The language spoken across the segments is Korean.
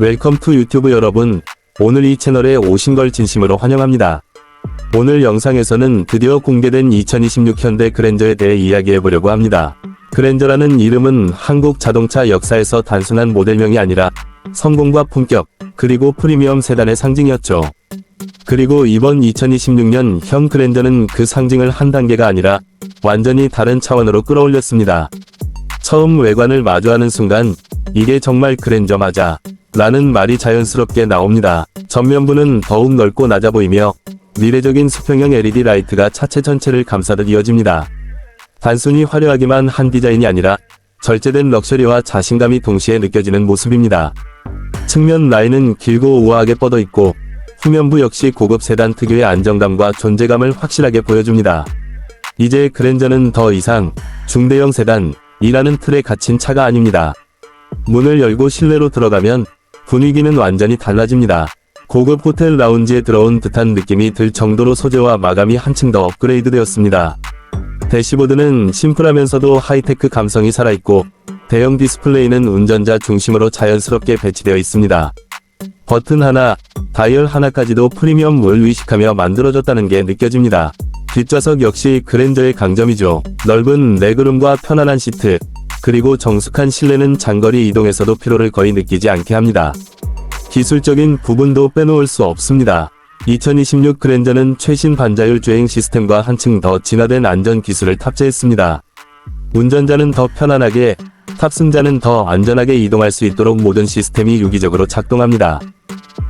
웰컴 투 유튜브 여러분, 오늘 이 채널에 오신 걸 진심으로 환영합니다. 오늘 영상에서는 드디어 공개된 2026 현대 그랜저에 대해 이야기해 보려고 합니다. 그랜저라는 이름은 한국 자동차 역사에서 단순한 모델명이 아니라 성공과 품격, 그리고 프리미엄 세단의 상징이었죠. 그리고 이번 2026년 형 그랜저는 그 상징을 한 단계가 아니라 완전히 다른 차원으로 끌어올렸습니다. 처음 외관을 마주하는 순간, 이게 정말 그랜저 맞아. 라는 말이 자연스럽게 나옵니다. 전면부는 더욱 넓고 낮아 보이며, 미래적인 수평형 LED 라이트가 차체 전체를 감싸듯 이어집니다. 단순히 화려하기만 한 디자인이 아니라, 절제된 럭셔리와 자신감이 동시에 느껴지는 모습입니다. 측면 라인은 길고 우아하게 뻗어 있고, 후면부 역시 고급 세단 특유의 안정감과 존재감을 확실하게 보여줍니다. 이제 그랜저는 더 이상 중대형 세단이라는 틀에 갇힌 차가 아닙니다. 문을 열고 실내로 들어가면 분위기는 완전히 달라집니다. 고급 호텔 라운지에 들어온 듯한 느낌이 들 정도로 소재와 마감이 한층 더 업그레이드 되었습니다. 대시보드는 심플하면서도 하이테크 감성이 살아있고 대형 디스플레이는 운전자 중심으로 자연스럽게 배치되어 있습니다. 버튼 하나, 다이얼 하나까지도 프리미엄을 의식하며 만들어졌다는 게 느껴집니다. 뒷좌석 역시 그랜저의 강점이죠. 넓은 레그룸과 편안한 시트, 그리고 정숙한 실내는 장거리 이동에서도 피로를 거의 느끼지 않게 합니다. 기술적인 부분도 빼놓을 수 없습니다. 2026 그랜저는 최신 반자율 주행 시스템과 한층 더 진화된 안전 기술을 탑재했습니다. 운전자는 더 편안하게, 탑승자는 더 안전하게 이동할 수 있도록 모든 시스템이 유기적으로 작동합니다.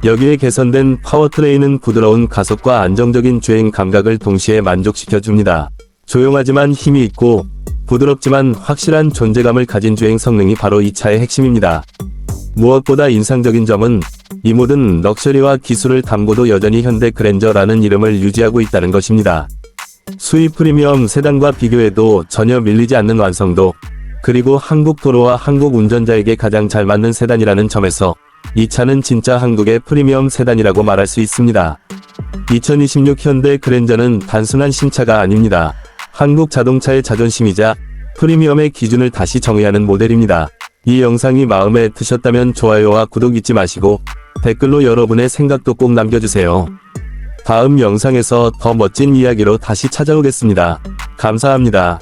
여기에 개선된 파워트레인은 부드러운 가속과 안정적인 주행 감각을 동시에 만족시켜 줍니다. 조용하지만 힘이 있고 부드럽지만 확실한 존재감을 가진 주행 성능이 바로 이 차의 핵심입니다. 무엇보다 인상적인 점은 이 모든 럭셔리와 기술을 담고도 여전히 현대 그랜저라는 이름을 유지하고 있다는 것입니다. 수입 프리미엄 세단과 비교해도 전혀 밀리지 않는 완성도, 그리고 한국 도로와 한국 운전자에게 가장 잘 맞는 세단이라는 점에서 이 차는 진짜 한국의 프리미엄 세단이라고 말할 수 있습니다. 2026 현대 그랜저는 단순한 신차가 아닙니다. 한국 자동차의 자존심이자 프리미엄의 기준을 다시 정의하는 모델입니다. 이 영상이 마음에 드셨다면 좋아요와 구독 잊지 마시고 댓글로 여러분의 생각도 꼭 남겨주세요. 다음 영상에서 더 멋진 이야기로 다시 찾아오겠습니다. 감사합니다.